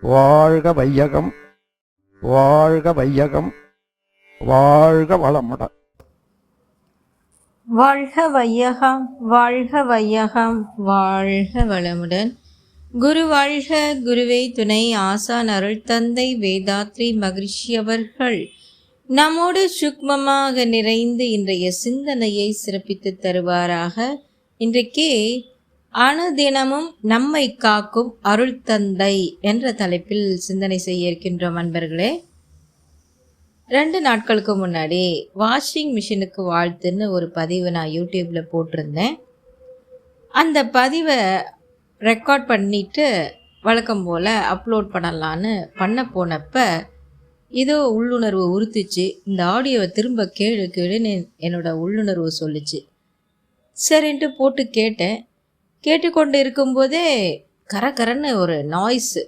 வாழ்க வையகம் வாழ்க வையகம் வாழ்க வளமுடன் வாழ்க வையகம் வாழ்க வையகம் வாழ்க வளமுடன். குரு வாழ்க குருவே துணை ஆசான் அருள் தந்தை வேதாத்ரி மகிழ்ச்சி அவர்கள். நம்மோடு சுக்மமாக நிறைந்து இன்றைய சிந்தனையை சிறப்பித்து தருவாராக. இன்றைக்கே அனுதினமும் நம்மை காக்கும் அருள் தந்தை என்ற தலைப்பில் சிந்தனை செய்ய இருக்கின்றோம் அன்பர்களே. ரெண்டு நாட்களுக்கு முன்னாடி வாஷிங் மிஷினுக்கு வாழ்த்துன்னு ஒரு பதிவு நான் யூடியூப்பில் போட்டிருந்தேன். அந்த பதிவை ரெக்கார்ட் பண்ணிட்டு வழக்கம் போல் அப்லோட் பண்ணலான்னு பண்ண போனப்ப ஏதோ உள்ளுணர்வு உறுத்துச்சு. இந்த ஆடியோவை திரும்ப கேளு கேளுன்னு என்னோடய உள்ளுணர்வு சொல்லுச்சு. சரின்ட்டு போட்டு கேட்டேன். கேட்டுக்கொண்டு இருக்கும்போதே கரகரன்னு ஒரு நாய்ஸு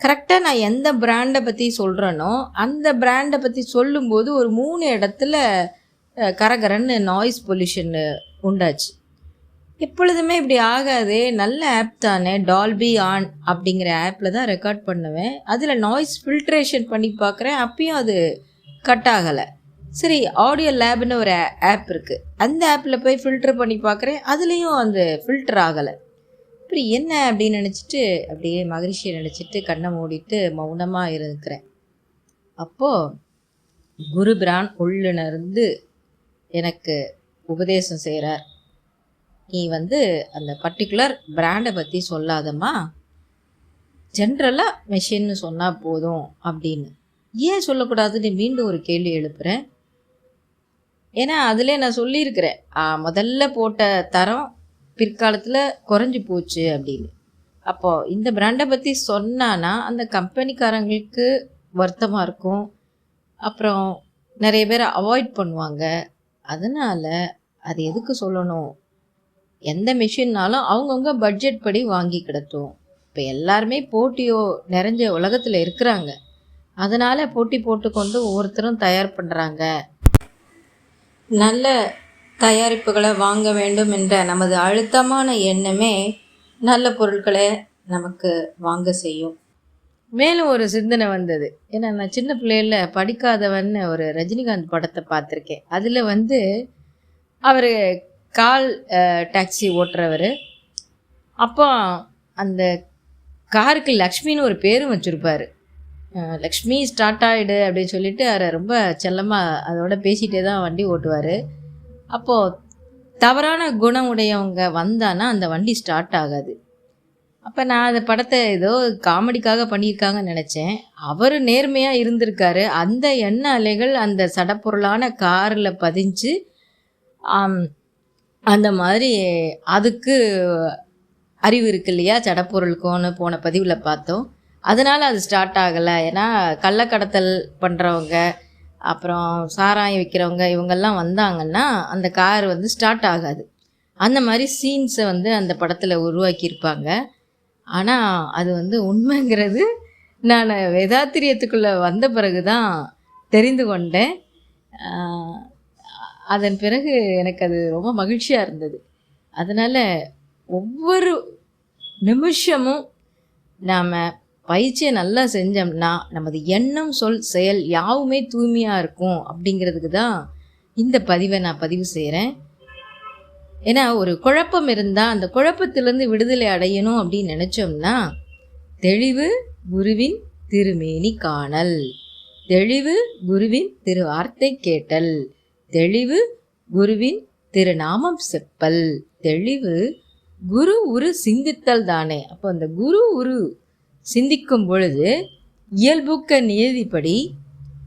கரெக்டாக நான் எந்த பிராண்டை பற்றி சொல்கிறேனோ அந்த பிராண்டை பற்றி சொல்லும்போது ஒரு மூணு இடத்துல கரகரன்னு நாய்ஸ் பொல்யூஷன் உண்டாச்சு. எப்பொழுதுமே இப்படி ஆகாது நல்ல ஆப் தானே டால்பி ஆன் அப்படிங்கிற ஆப்பில் தான் ரெக்கார்ட் பண்ணுவேன். அதில் நாய்ஸ் ஃபில்ட்ரேஷன் பண்ணி பார்க்குறேன் அப்பயும் அது கட் ஆகலை. சரி ஆடியோ லேப்னு ஒரு ஆப் இருக்குது அந்த ஆப்பில் போய் ஃபில்டர் பண்ணி பார்க்குறேன் அதுலேயும் அந்த ஃபில்டர் ஆகலை. அப்படி என்ன அப்படின்னு நினச்சிட்டு அப்படியே மகிழ்ச்சியை நினச்சிட்டு கண்ணை மூடிட்டு மௌனமாக இருக்கிறேன். அப்போது குரு பிரான் உள்ளுணர்ந்து எனக்கு உபதேசம் செய்கிறார் நீ வந்து அந்த பர்டிகுலர் பிராண்டை பற்றி சொல்லாதம்மா. ஜென்ரலாக மெஷின்னு சொன்னால் போதும் அப்படின்னு. ஏன் சொல்லக்கூடாதுன்னு மீண்டும் ஒரு கேள்வி எழுப்புகிறேன் ஏன்னா அதிலே நான் சொல்லியிருக்கிறேன். முதல்ல போட்ட தரம் பிற்காலத்தில் குறைஞ்சி போச்சு அப்படின்னு. அப்போது இந்த பிராண்டை பற்றி சொன்னான்னா அந்த கம்பெனிக்காரங்களுக்கு வருத்தமாக இருக்கும். அப்புறம் நிறைய பேர் அவாய்ட் பண்ணுவாங்க. அதனால் அது எதுக்கு சொல்லணும்? எந்த மிஷின்னாலும் அவங்கவுங்க பட்ஜெட் படி வாங்கி கிடத்தும். இப்போ எல்லாருமே போட்டியோ நிறைஞ்ச உலகத்தில் இருக்கிறாங்க. அதனால் போட்டி போட்டுக்கொண்டு ஒவ்வொருத்தரும் தயார் பண்ணுறாங்க நல்ல தயாரிப்புகளை வாங்க வேண்டும் என்ற நமது அழுத்தமான எண்ணமே நல்ல பொருட்களை நமக்கு வாங்க செய்யும். மேலும் ஒரு சிந்தனை வந்தது. ஏன்னா நான் சின்ன பிள்ளையில படிக்காதவன்னு ஒரு ரஜினிகாந்த் படத்தை பார்த்துருக்கேன். அதில் வந்து அவர் கால் டாக்ஸி ஓட்டுறவர். அப்போ அந்த காருக்கு லக்ஷ்மின்னு ஒரு பேரும் வச்சுருப்பார். லக்ஷ்மி ஸ்டார்ட் ஆகிடு அப்படின்னு சொல்லிட்டு அவரை ரொம்ப செல்லமாக அதோட பேசிகிட்டே தான் வண்டி ஓட்டுவார். அப்போது தவறான குணம் உடையவங்க வந்தானா அந்த வண்டி ஸ்டார்ட் ஆகாது. அப்போ நான் அந்த படத்தை ஏதோ காமெடிக்காக பண்ணியிருக்காங்கன்னு நினச்சேன். அவர் நேர்மையாக இருந்திருக்காரு. அந்த எண்ண அலைகள் அந்த சடப்பொருளான காரில் பதிஞ்சு அந்த மாதிரி அதுக்கு அறிவு இருக்கு இல்லையா? சடப்பொருளுக்கும்னு போன பதிவில் பார்த்தோம். அதனால் அது ஸ்டார்ட் ஆகலை. ஏன்னா கள்ளக்கடத்தல் பண்ணுறவங்க அப்புறம் சாராயம் விற்கிறவங்க இவங்கெல்லாம் வந்தாங்கன்னா அந்த கார் வந்து ஸ்டார்ட் ஆகாது. அந்த மாதிரி சீன்ஸை வந்து அந்த படத்தில் உருவாக்கியிருப்பாங்க. ஆனால் அது வந்து உண்மைங்கிறது நான் வேதாத்திரியத்துக்குள்ளே வந்த பிறகு தான் தெரிந்து கொண்டேன். அதன் பிறகு எனக்கு அது ரொம்ப மகிழ்ச்சியாக இருந்தது. அதனால் ஒவ்வொரு நிமிஷமும் நாம் பயிற்சியை நல்லா செஞ்சோம்னா நமது எண்ணம் சொல் செயல் யாவுமே தூய்மையாக இருக்கும் அப்படிங்கிறதுக்கு தான் இந்த பதிவை நான் பதிவு செய்கிறேன் ஏன்னா ஒரு குழப்பம் இருந்தால் அந்த குழப்பத்திலேருந்து விடுதலை அடையணும் அப்படின்னு நினச்சோம்னா தெளிவு குருவின் திருமேனி காணல். தெளிவு குருவின் திரு வார்த்தை கேட்டல். தெளிவு குருவின் திருநாமம் செப்பல். தெளிவு குரு உரு சிந்தித்தல் தானே. அப்போ அந்த குரு உரு சிந்திக்கும் பொழுது இயல்புக்க நியதிப்படி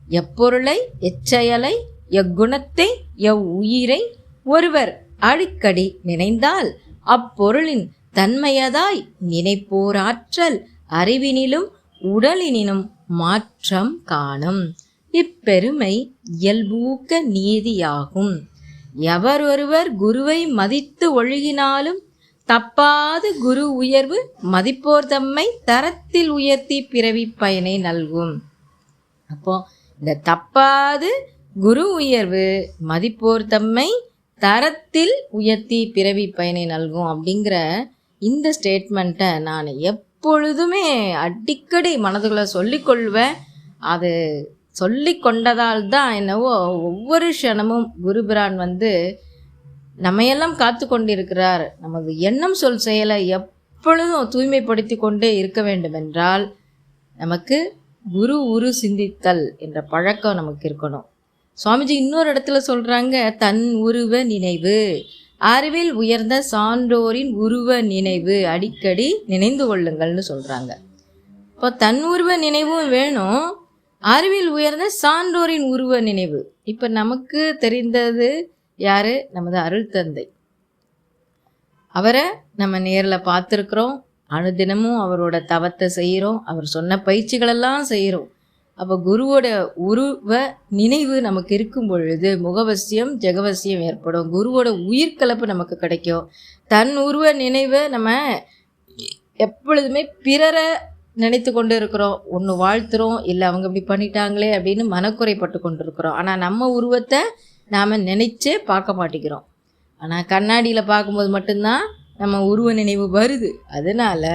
எப்பொருளை எச்செயலை எக்குணத்தை எவ் உயிரை ஒருவர் அடிக்கடி நினைந்தால் அப்பொருளின் தன்மையதாய் நினைப்போராற்றல் அறிவினிலும் உடலினினும் மாற்றம் காணும். இப்பெருமை இயல்பூக்க நீதியாகும் எவரொருவர் குருவை மதித்து ஒழுகினாலும் தப்பாது குரு உயர்வு மதிப்போர் தம்மை தரத்தில் உயர்த்தி பிறவி பயனை நல்கும். அப்போ இந்த தப்பாது குரு உயர்வு மதிப்போர் தம்மை தரத்தில் உயர்த்தி பிறவி பயனை நல்கும் அப்படிங்கிற இந்த ஸ்டேட்மெண்ட்டை நான் எப்பொழுதுமே அடிக்கடி மனதுக்குள்ள சொல்லிக்கொள்வேன் அது சொல்லி கொண்டதால் தான் என்னவோ ஒவ்வொரு க்ஷணமும் குருபிரான் வந்து நம்மையெல்லாம் காத்து கொண்டிருக்கிறார். நமது எண்ணம் சொல் செயலை எப்பொழுதும் தூய்மைப்படுத்தி கொண்டே இருக்க வேண்டுமென்றால் நமக்கு குரு உரு சிந்தித்தல் என்ற பழக்கம் நமக்கு இருக்கணும். சுவாமிஜி இன்னொரு இடத்துல சொல்கிறாங்க தன் உருவ நினைவு. அறிவில் உயர்ந்த சான்றோரின் உருவ நினைவு அடிக்கடி நினைந்து கொள்ளுங்கள்னு சொல்கிறாங்க இப்போ தன் உருவ நினைவும் வேணும் அறிவில் உயர்ந்த சான்றோரின் உருவ நினைவு. இப்போ நமக்கு தெரிந்தது யார்? நமது அருள் தந்தை. அவரை நம்ம நேரில் பார்த்துருக்குறோம். அனுதினமும் அவரோட தவத்தை செய்கிறோம். அவர் சொன்ன பயிற்சிகளெல்லாம் செய்கிறோம். அப்போ குருவோட உருவ நினைவு நமக்கு இருக்கும் பொழுது முகவசியம் ஜெகவசியம் ஏற்படும். குருவோட உயிர்கலப்பு நமக்கு கிடைக்கும். தன் உருவ நினைவை நம்ம எப்பொழுதுமே பிறரை நினைத்து கொண்டு இருக்கிறோம். ஒன்று வாழ்த்துறோம். இல்லை அவங்க இப்படி பண்ணிட்டாங்களே அப்படின்னு மனக்குறைப்பட்டு கொண்டு இருக்கிறோம். ஆனால் நம்ம உருவத்தை நாம் நினைச்சே பார்க்க மாட்டேங்கிறோம். ஆனால் கண்ணாடியில் பார்க்கும்போது மட்டும்தான் நம்ம உருவ நினைவு வருது. அதனால்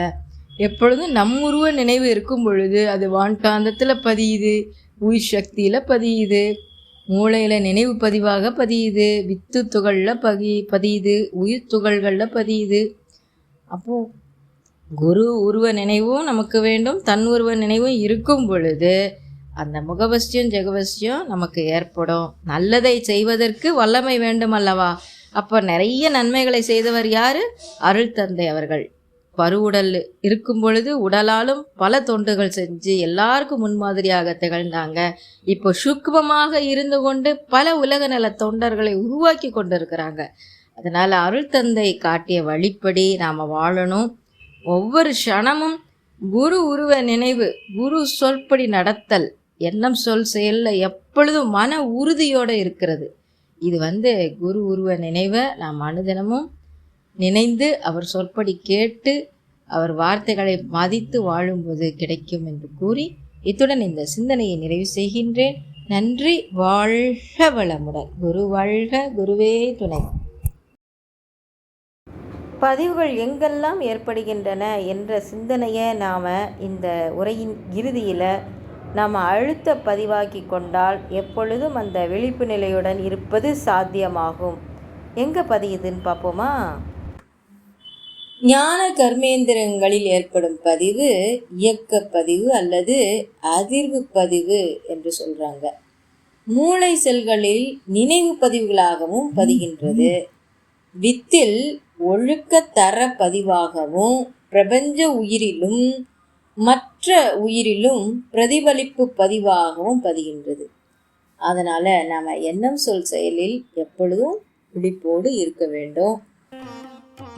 எப்பொழுதும் நம் உருவ நினைவு இருக்கும் பொழுது அது வான்காந்தத்தில் பதியுது உயிர் சக்தியில் பதியுது மூளையில் நினைவு பதிவாக பதியுது வித்து துகளில் பதி பதியுது உயிர் துகள்களில் பதியுது. அப்போது குரு உருவ நினைவும் நமக்கு வேண்டும் தன் உருவ நினைவும் இருக்கும் பொழுது அந்த முகவசியும் ஜெகவசியும் நமக்கு ஏற்படும். நல்லதை செய்வதற்கு வல்லமை வேண்டும் அல்லவா அப்போ நிறைய நன்மைகளை செய்தவர் யார்? அருள் தந்தை அவர்கள். பருவுடல் இருக்கும் பொழுது உடலாலும் பல தொண்டுகள் செஞ்சு எல்லாருக்கும் முன்மாதிரியாக திகழ்ந்தாங்க. இப்போ சூக்குமமாக இருந்து கொண்டு பல உலக நல தொண்டர்களை உருவாக்கி கொண்டிருக்கிறாங்க. அதனால் அருள் தந்தை காட்டிய வழிப்படி நாம் வாழணும். ஒவ்வொரு க்ஷணமும் குரு உருவ நினைவு குரு சொற்படி நடத்தல் எண்ணம் சொல் செயலில் எப்பொழுதும் மன உறுதியோடு இருக்கிறது. இது வந்து குரு உருவ நினைவை நாம் அனுதினமும் நினைந்து அவர் சொற்படி கேட்டு அவர் வார்த்தைகளை மதித்து வாழும்போது கிடைக்கும் என்று கூறி இத்துடன் இந்த சிந்தனையை நிறைவு செய்கின்றேன். நன்றி வாழ்க வளமுடன். குரு வாழ்க குருவே துணை. பதிவுகள் எங்கெல்லாம் ஏற்படுகின்றன என்ற சிந்தனையை நாம் இந்த உரையின் இறுதியில் நாம் அழுத்த பதிவாக்கி கொண்டால் எப்பொழுதும் அந்த விழிப்பு நிலையுடன் இருப்பது சாத்தியமாகும். எங்கே பதியுதுன்னு பார்ப்போமா ஞான கர்மேந்திரங்களில் ஏற்படும் பதிவு இயக்க பதிவு அல்லது அதிர்வு பதிவு என்று சொல்கிறாங்க மூளை செல்களில் நினைவு பதிவுகளாகவும் பதிகின்றது. வித்தில் ஒழுக்க தர பதிவாகவும் பிரபஞ்ச உயிரிலும் மற்ற உயிரிலும் பிரதிபலிப்பு பதிவாகவும் பதிகின்றது. அதனால் நாம் எண்ணம் சொல் செயலில் எப்பொழுதும் விழிப்போடு இருக்க வேண்டும்.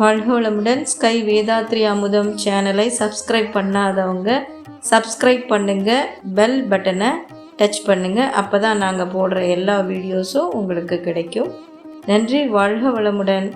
வாழ்கோளமுடன் ஸ்கை வேதாத்ரி அமுதம் சேனலை சப்ஸ்கிரைப் பண்ணாதவங்க சப்ஸ்கிரைப் பண்ணுங்கள் பெல் பட்டனை டச் பண்ணுங்கள் அப்போ தான் நாங்கள் போடுற எல்லா வீடியோஸும் உங்களுக்கு கிடைக்கும். நன்றி வாழ்க வளமுடன்.